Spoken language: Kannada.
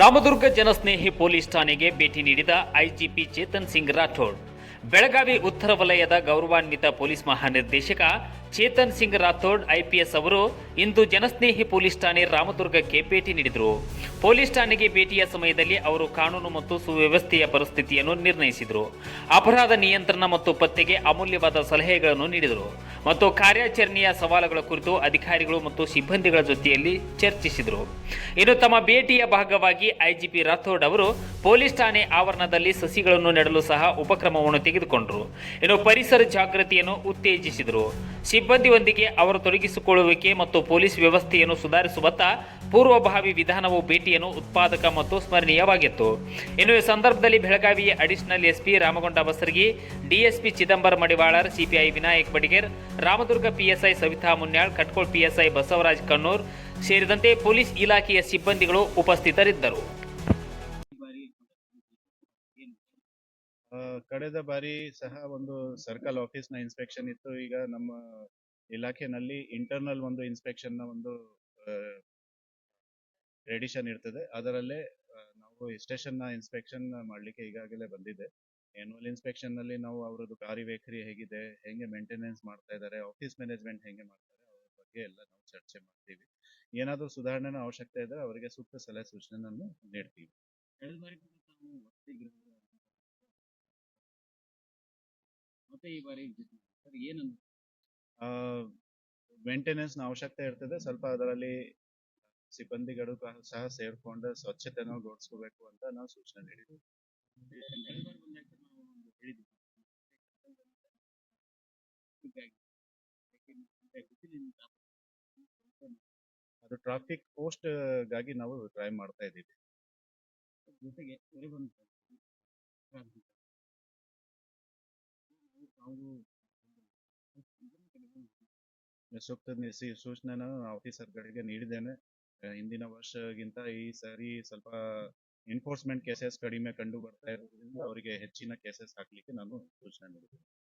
ರಾಮದುರ್ಗ ಜನಸ್ನೇಹಿ ಪೊಲೀಸ್ ಠಾಣೆಗೆ ಭೇಟಿ ನೀಡಿದ ಐಜಿಪಿ ಚೇತನ್ ಸಿಂಗ್ ರಾಥೋಡ್. ಬೆಳಗಾವಿ ಉತ್ತರ ವಲಯದ ಗೌರವಾನ್ವಿತ ಪೊಲೀಸ್ ಮಹಾನಿರ್ದೇಶಕ ಚೇತನ್ ಸಿಂಗ್ ರಾಥೋಡ್, ಐಪಿಎಸ್ ಅವರು ಇಂದು ಜನಸ್ನೇಹಿ ಪೊಲೀಸ್ ಠಾಣೆ ರಾಮದುರ್ಗಕ್ಕೆ ಭೇಟಿ ನೀಡಿದರು. ಪೊಲೀಸ್ ಠಾಣೆಗೆ ಭೇಟಿಯ ಸಮಯದಲ್ಲಿ ಅವರು ಕಾನೂನು ಮತ್ತು ಸುವ್ಯವಸ್ಥೆಯ ಪರಿಸ್ಥಿತಿಯನ್ನು ನಿರ್ಣಯಿಸಿದರು. ಅಪರಾಧ ನಿಯಂತ್ರಣ ಮತ್ತು ಪತ್ತೆಗೆ ಅಮೂಲ್ಯವಾದ ಸಲಹೆಗಳನ್ನು ನೀಡಿದರು. ಮತ್ತು ಕಾರ್ಯಾಚರಣೆಯ ಸವಾಲುಗಳ ಕುರಿತು ಅಧಿಕಾರಿಗಳು ಮತ್ತು ಸಿಬ್ಬಂದಿಗಳ ಜೊತೆಯಲ್ಲಿ ಚರ್ಚಿಸಿದರು. ಇನ್ನು ತಮ್ಮ ಭೇಟಿಯ ಭಾಗವಾಗಿ ಐಜಿಪಿ ರಾಥೋಡ್ ಅವರು ಪೊಲೀಸ್ ಠಾಣೆ ಆವರಣದಲ್ಲಿ ಸಸಿಗಳನ್ನು ನೆಡಲು ಸಹ ಉಪಕ್ರಮವನ್ನು ತೆಗೆದುಕೊಂಡರು. ಇನ್ನು ಪರಿಸರ ಜಾಗೃತಿಯನ್ನು ಉತ್ತೇಜಿಸಿದರು. ಸಿಬ್ಬಂದಿಯೊಂದಿಗೆ ಅವರು ತೊಡಗಿಸಿಕೊಳ್ಳುವಿಕೆ ಮತ್ತು ಪೊಲೀಸ್ ವ್ಯವಸ್ಥೆಯನ್ನು ಸುಧಾರಿಸುವತ್ತ ಪೂರ್ವಭಾವಿ ವಿಧಾನವು ಭೇಟಿಯನ್ನು ಉತ್ಪಾದಕ ಮತ್ತು ಸ್ಮರಣೀಯವಾಗಿತ್ತು. ಇನ್ನು ಈ ಸಂದರ್ಭದಲ್ಲಿ ಬೆಳಗಾವಿಯ additional SP Ramagonda Basargi, DSP Chidambara Madivalar, CPI Vinayak Badiger, Ramadurga PSI Savita Munyal, Katkol PSI Basavaraj Kannur ಸೇರಿದಂತೆ ಪೊಲೀಸ್ ಇಲಾಖೆಯ ಸಿಬ್ಬಂದಿಗಳು ಉಪಸ್ಥಿತರಿದ್ದರು. ಕಳೆದ ಬಾರಿ ಸಹ ಒಂದು ಸರ್ಕಲ್ ಆಫೀಸ್ನ ಇನ್ಸ್ಪೆಕ್ಷನ್ ಇತ್ತು. ಈಗ ನಮ್ಮ ಇಲಾಖೆನಲ್ಲಿ ಇಂಟರ್ನಲ್ ಒಂದು ಇನ್ಸ್ಪೆಕ್ಷನ್ನ ಒಂದು ಎಡಿಷನ್ ಇರ್ತದೆ. ಅದರಲ್ಲೇ ನಾವು ಸ್ಟೇಷನ್ನ ಇನ್ಸ್ಪೆಕ್ಷನ್ ಮಾಡ್ಲಿಕ್ಕೆ ಈಗಾಗಲೇ ಬಂದಿದೆ. ಆನ್ಯುವಲ್ ಇನ್ಸ್ಪೆಕ್ಷನ್ನಲ್ಲಿ ನಾವು ಅವರದ್ದು ಕಾರ್ಯವೈಖರಿ ಹೇಗಿದೆ ಹೆಂಗೆ ಮೇಂಟೆನೆನ್ಸ್ ಮಾಡ್ತಾ ಇದ್ದಾರೆ ಆಫೀಸ್ ಮ್ಯಾನೇಜ್ಮೆಂಟ್ ಹೆಂಗೆ ಮಾಡ್ತಾರೆ ಅವ್ರ ಬಗ್ಗೆ ಎಲ್ಲ ನಾವು ಚರ್ಚೆ ಮಾಡ್ತೀವಿ. ಏನಾದರೂ ಸುಧಾರಣೆನ ಅವಶ್ಯಕತೆ ಇದ್ರೆ ಅವರಿಗೆ ಸೂಕ್ತ ಸಲಹೆ ಸೂಚನೆಯನ್ನು ನೀಡ್ತೀವಿ. ಮತ್ತೆ ಈ ಬಾರಿ ಸರ್ ಏನಂತ ಮೇಂಟೆನೆನ್ಸ್ನ ಅವಶ್ಯಕತೆ ಇರ್ತದೆ. ಸ್ವಲ್ಪ ಅದರಲ್ಲಿ ಸಿಬ್ಬಂದಿಗಳು ಸಹ ಸೇರ್ಕೊಂಡು ಸ್ವಚ್ಛತೆನ ಗೋಡ್ಸ್ಕೋಬೇಕು ಅಂತ ನಾವು ಸೂಚನೆ ನೀಡಿದ್ವಿ ಅದು ಟ್ರಾಫಿಕ್ ಪೋಸ್ಟ್ಗಾಗಿ ನಾವು ಟ್ರೈ ಮಾಡ್ತಾ ಇದ್ದೀವಿ. ಜೊತೆಗೆ ಸೂಕ್ತ ಸೂಚನೆ ಆಫೀಸರ್ಗಳಿಗೆ ನೀಡಿದ್ದೇನೆ. ಹಿಂದಿನ ವರ್ಷಗಿಂತ ಈ ಸಾರಿ ಸ್ವಲ್ಪ ಎನ್ಫೋರ್ಸ್ಮೆಂಟ್ ಕೇಸಸ್ ಕಡಿಮೆ ಕಂಡು ಬರ್ತಾ ಇರೋದ್ರಿಂದ ಅವರಿಗೆ ಹೆಚ್ಚಿನ ಕೇಸಸ್ ಹಾಕ್ಲಿಕ್ಕೆ ನಾನು ಸೂಚನೆ ನೀಡಿದ್ದೇನೆ.